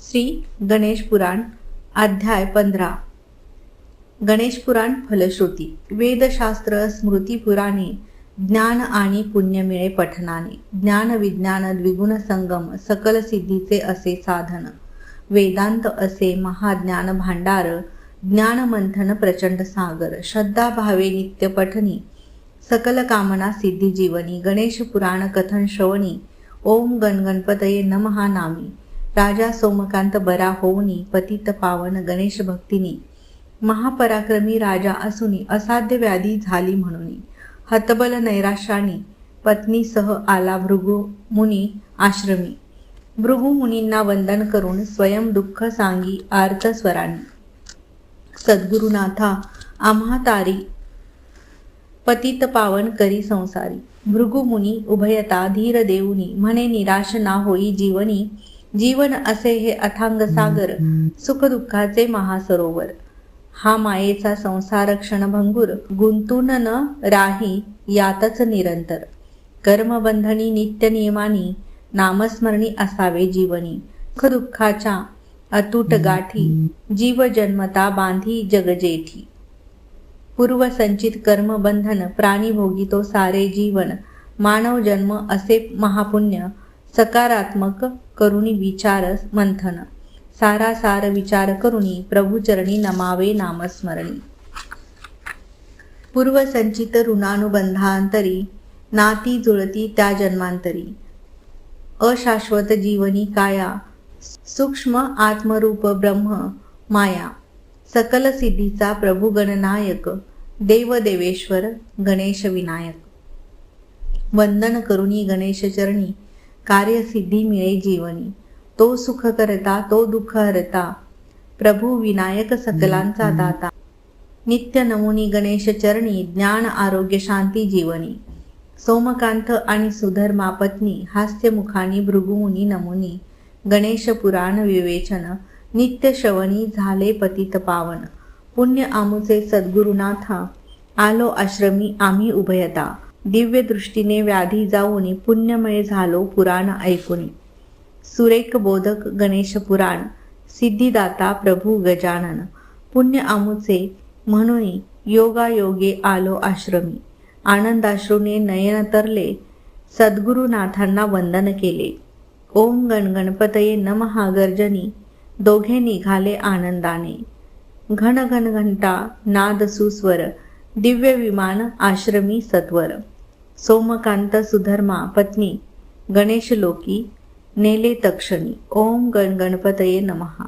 श्री गणेश पुराण अध्याय पंधरा. गणेश पुराण फलश्रुती. वेदशास्त्र स्मृती पुराणे ज्ञान आणि पुण्य मिळे पठनाने ज्ञान विज्ञान द्विगुण संगम सकल सिद्धीचे असे साधन. वेदांत असे महाज्ञान भांडार ज्ञानमंथन प्रचंड सागर. श्रद्धा भावे नित्य पठनी. सकल कामना सिद्धी जीवनी. गणेश पुराण कथन श्रवणी. ओम गण गणपतये नमहा नामी. राजा सोमकांत बरा होऊनी पतित पावन गणेश भक्तीने. महापराक्रमी राजा असुनी असाध्य व्याधी झाली म्हणून. हतबल नैराश्यानी पत्नीसह आला भृगु मुनी आश्रमी. भृगु मुनींना वंदन करून स्वयं दुःख सांगी आर्तस्वराने सद्गुरुनाथा आम्हा तारी पतित पावन करी संसारी. भृगुमुनी उभयता धीर देऊनी म्हणे निराश ना होई जीवनी जीवन असे हे अथांग सागर सुख दुःखाचे महासरोवर. हा मायेचा संसार क्षणभंगूर गुंतून न राही यातच निरंतर. कर्मबंधनी नित्य नियमानी नामस्मरणी असावे जीवनी. सुख दुःखाच्या अतूट गाठी जीव जन्मता बांधी जगजेठी. पूर्वसंचित कर्मबंधन प्राणी भोगितो सारे जीवन. मानव जन्म असे महापुण्य सकारात्मक करुणी विचार मंथन. सारा सार विचार करुणी प्रभुचरणी नमावे नामस्मरणी. पूर्वसंचित ऋणानुबंधांतरी नाती जुळती त्या जन्मांतरी. अशाश्वत जीवनी काया सूक्ष्म आत्मरूप ब्रह्म माया सकल सिद्धीचा प्रभू गणनायक देवदेवेश्वर गणेश विनायक. वंदन करुणी गणेश चरणी कार्यसिद्धी मिळे जीवनी. तो सुख करता तो दुःख हरता. प्रभू विनायक सकलांचा दाता. नित्य नमुनी गणेश चरणी ज्ञान आरोग्य शांती जीवनी. सोमकांत आणि सुधर्मा पत्नी हास्यमुखानी भृगुमुनी नमुनी. गणेश पुराण विवेचन. नित्य श्रवणी झाले पतित पावन. पुण्य आमुचे सद्गुरुनाथा. आलो आश्रमी आम्ही उभयता. दिव्य दृष्टीने व्याधी जाऊनी पुण्यमय झालो पुराण ऐकुनी. सुरेख बोधक गणेश पुराण सिद्धिदाता प्रभू गजानन. पुण्य आमुचे म्हणून योगायोगे आलो आश्रमी. आनंदाश्रूने नयन तरले सद्गुरुनाथांना वंदन केले. ओम गणगणपतये नमहा गर्जनी दोघे निघाले आनंदाने. घन घन घंटा नाद सुस्वर दिव्य विमान आश्रमी सत्वर. सोमकांत सुधर्मा पत्नी गणेश लोकी नेले तक्षणी. ओम गण गणपतये नमहा